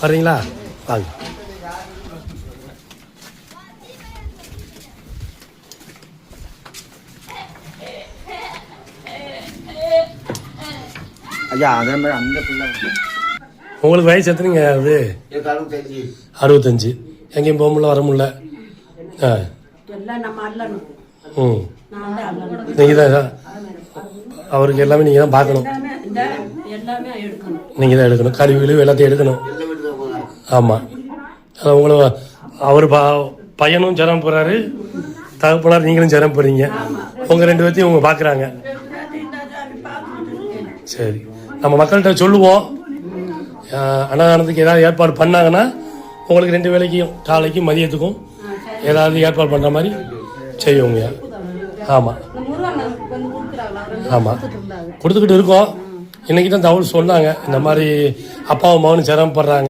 வர்றீங்களா? வாங்க. ஐயா அதே மாதிரி அந்த பிள்ளை உங்களுக்கு வயசு எத்தனைங்க அது? அறுபத்தஞ்சு. அறுபத்தஞ்சு. எங்கேயும் போக முடியல வர முடியல? ஆ. ம். நீங்கள் தான் அவருக்கு எல்லாமே நீங்கள் தான் பார்க்கணும். நீங்கள் தான் எடுக்கணும். கழிவு கிழிவு எல்லாத்தையும் எடுக்கணும் எல்லாம் வீட்டு தான் போகிறேன் ஆமாம் உங்களை அவர் பா பையனும் ஜரம் போகிறாரு தகப்பனார் நீங்களும் ஜரம் போகிறீங்க உங்கள் ரெண்டு பேர்த்தையும் உங்க பார்க்குறாங்க சரி. நம்ம மக்கள்கிட்ட சொல்லுவோம். அன்னதானத்துக்கு ஏதாவது ஏற்பாடு பண்ணாங்கன்னா உங்களுக்கு ரெண்டு வேலைக்கும் காலைக்கும் மதியத்துக்கும் ஏதாவது ஏற்பாடு பண்ணுற மாதிரி செய்வோங்க. ஆமாம் ஆமாம் கொடுத்துக்கிட்டு இருக்கோம். இன்னைக்கு தான் தகவல் சொன்னாங்க. இந்த மாதிரி அப்பாவும் மகனும் சிரமப்படுறாங்க